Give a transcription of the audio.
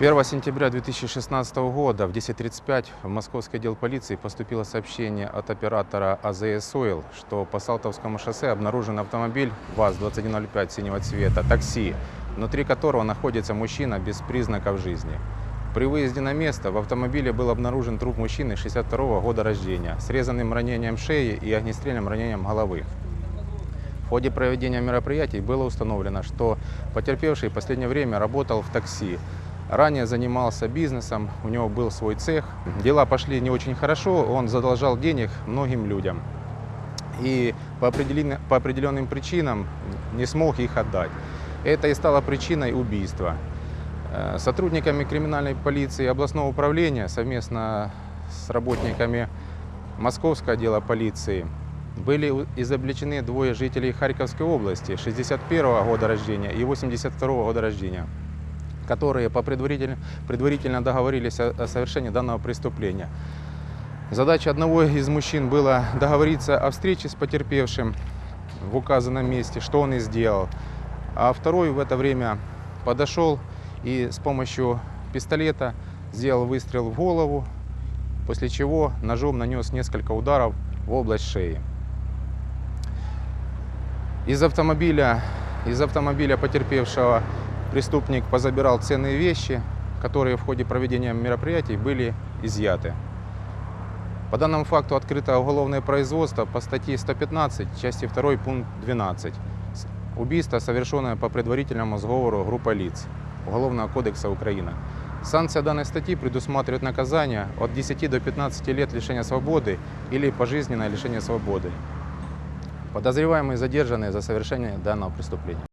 1 сентября 2016 года в 10.35 в московский отдел полиции поступило сообщение от оператора АЗС «Ойл», что по Салтовскому шоссе обнаружен автомобиль ВАЗ-2105 синего цвета, такси, внутри которого находится мужчина без признаков жизни. При выезде на место в автомобиле был обнаружен труп мужчины 62 года рождения, срезанным ранением шеи и огнестрельным ранением головы. В ходе проведения мероприятий было установлено, что потерпевший в последнее время работал в такси. Ранее занимался бизнесом, у него был свой цех. Дела пошли не очень хорошо, он задолжал денег многим людям. И по, определен- по определенным причинам не смог их отдать. Это и стало причиной убийства. Э, Сотрудниками криминальной полиции областного управления совместно с работниками Московского отдела полиции были изобличены двое жителей Харьковской области 61 года рождения и 82 года рождения, которые по предварительно, предварительно договорились о, о совершении данного преступления. Задача одного из мужчин была договориться о встрече с потерпевшим в указанном месте, что он и сделал. А второй в это время подошел и с помощью пистолета сделал выстрел в голову, после чего ножом нанес несколько ударов в область шеи. Из автомобиля, из автомобиля потерпевшего преступник позабирал ценные вещи, которые в ходе проведения мероприятий были изъяты. По данному факту открыто уголовное производство по статье 115, части 2, пункт 12. С- Убийство, совершенное по предварительному сговору группой лиц Уголовного кодекса Украины. Санкция данной статьи предусматривает наказание от 10 до 15 лет лишения свободы или пожизненное лишение свободы. Подозреваемые задержаны за совершение данного преступления.